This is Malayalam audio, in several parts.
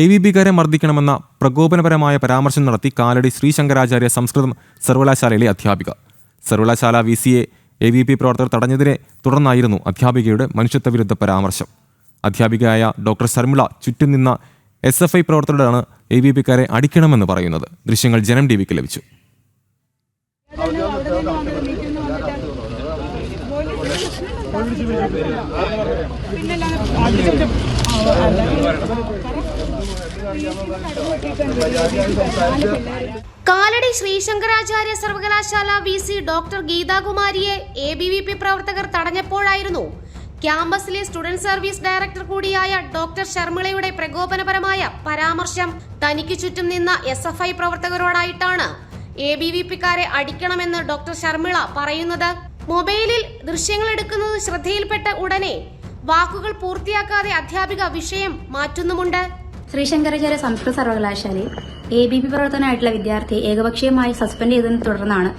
എ വി ബിക്കാരെ മർദ്ദിക്കണമെന്ന പ്രകോപനപരമായ പരാമർശം നടത്തി കാലടി ശ്രീശങ്കരാചാര്യ സംസ്കൃതം സർവകലാശാലയിലെ അധ്യാപിക. സർവകലാശാല വി സിയെ എ വി പി പ്രവർത്തകർ തടഞ്ഞതിനെ തുടർന്നായിരുന്നു അധ്യാപികയുടെ മനുഷ്യത്വവിരുദ്ധ പരാമർശം. അധ്യാപികയായ ഡോക്ടർ ശർമിള ചുറ്റും നിന്ന എസ് എഫ് ഐ പ്രവർത്തകരാണ് എ വി പിക്കാരെ അടിക്കണമെന്ന് പറയുന്നത്. ദൃശ്യങ്ങൾ ജനം ടി വിക്ക് ലഭിച്ചു. കാലടി ശ്രീശങ്കരാചാര്യ സർവകലാശാല വി സി ഡോക്ടർ ഗീതാകുമാരിയെ എ ബി വി പി പ്രവർത്തകർ തടഞ്ഞപ്പോഴായിരുന്നു ക്യാമ്പസിലെ സ്റ്റുഡന്റ് സർവീസ് ഡയറക്ടർ കൂടിയായ ഡോക്ടർ ശർമിളയുടെ പ്രകോപനപരമായ പരാമർശം തനിക്ക് ചുറ്റും നിന്ന എസ് എഫ് ഐ പ്രവർത്തകരോടായിട്ടാണ് എ ബി വി പിക്കാരെ അടിക്കണമെന്ന് ഡോക്ടർ ശർമിള പറയുന്നത്. മൊബൈലിൽ ദൃശ്യങ്ങൾ എടുക്കുന്നത് ശ്രദ്ധയിൽപ്പെട്ട ഉടനെ വാക്കുകൾ പൂർത്തിയാക്കാതെ അധ്യാപിക വിഷയം മാറ്റുന്നുമുണ്ട്. ശ്രീശങ്കരാചാര്യ സംസ്കൃത സർവകലാശാലയിൽ എ ബി പി പ്രവർത്തനമായിട്ടുള്ള വിദ്യാർത്ഥിയെ ഏകപക്ഷീയമായി സസ്പെൻഡ് ചെയ്തതിനെ തുടർന്നാണ്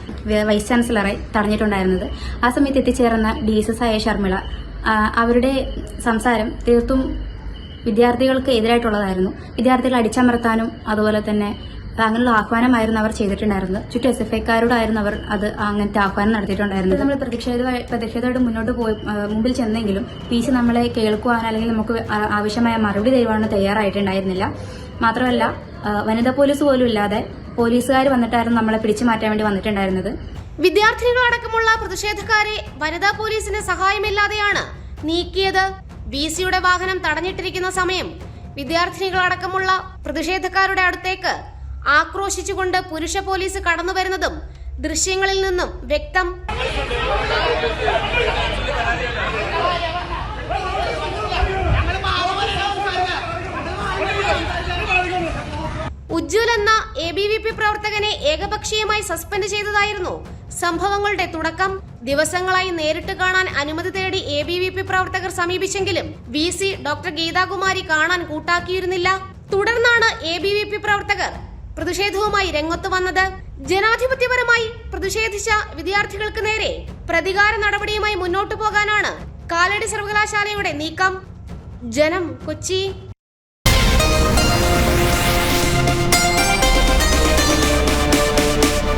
വൈസ് ചാൻസലറെ തടഞ്ഞിട്ടുണ്ടായിരുന്നത്. ആ സമയത്ത് എത്തിച്ചേർന്ന ഡി എസ് എസ് ആയ ശർമ്മിള അവരുടെ സംസാരം തീർത്തും വിദ്യാർത്ഥികൾക്ക് എതിരായിട്ടുള്ളതായിരുന്നു. വിദ്യാർത്ഥികളെ അടിച്ചമർത്താനും അതുപോലെ തന്നെ അങ്ങനെയുള്ള ആഹ്വാനമായിരുന്നു അവർ ചെയ്തിട്ടുണ്ടായിരുന്നത്. ചുറ്റും എസ് എഫ് ഐക്കാരോടായിരുന്നു അവർ അത് അങ്ങനത്തെ ആഹ്വാനം നടത്തിയിട്ടുണ്ടായിരുന്നത്. നമ്മൾ പ്രതിഷേധ പ്രതിഷേധമായിട്ട് മുന്നോട്ട് പോയി മുമ്പിൽ ചെന്നെങ്കിലും പി സി നമ്മളെ കേൾക്കുവാൻ അല്ലെങ്കിൽ നമുക്ക് ആവശ്യമായ മറുപടി തരുവാനോ തയ്യാറായിട്ടുണ്ടായിരുന്നില്ല. മാത്രമല്ല വനിതാ പോലീസ് പോലും ഇല്ലാതെ പോലീസുകാർ വന്നിട്ടായിരുന്നു നമ്മളെ പിടിച്ചു മാറ്റാൻ വേണ്ടി വന്നിട്ടുണ്ടായിരുന്നത്. വിദ്യാർത്ഥികളടക്കമുള്ള പ്രതിഷേധക്കാരെ വനിതാ പോലീസിന് സഹായമില്ലാതെയാണ് നീക്കിയത്. ബി സിയുടെ വാഹനം തടഞ്ഞിട്ടിരിക്കുന്ന സമയം വിദ്യാർത്ഥിനികളടക്കമുള്ള പ്രതിഷേധക്കാരുടെ അടുത്തേക്ക് ആക്രോശിച്ചുകൊണ്ട് പുരുഷ പോലീസ് കടന്നു വരുന്നതും ദൃശ്യങ്ങളിൽ നിന്നും വ്യക്തം. ഉജ്ജ്വൽ എന്ന എ ബി വി പി പ്രവർത്തകനെ ഏകപക്ഷീയമായി സസ്പെൻഡ് ചെയ്തതായിരുന്നു സംഭവങ്ങളുടെ തുടക്കം. ദിവസങ്ങളായി നേരിട്ട് കാണാൻ അനുമതി തേടി എ ബി വി പി പ്രവർത്തകർ സമീപിച്ചെങ്കിലും വി സി ഡോക്ടർ ഗീതാകുമാരി കാണാൻ കൂട്ടാക്കിയിരുന്നില്ല. തുടർന്നാണ് എ ബി വി പി പ്രവർത്തകർ പ്രതിഷേധവുമായി രംഗത്ത് വന്നത് ജനാധിപത്യപരമായി പ്രതിഷേധിച്ച വിദ്യാർത്ഥികൾക്ക് നേരെ പ്രതികാര നടപടിയുമായി മുന്നോട്ടു പോകാനാണ് കാലടി സർവകലാശാലയുടെ നീക്കം. ജനം കൊച്ചി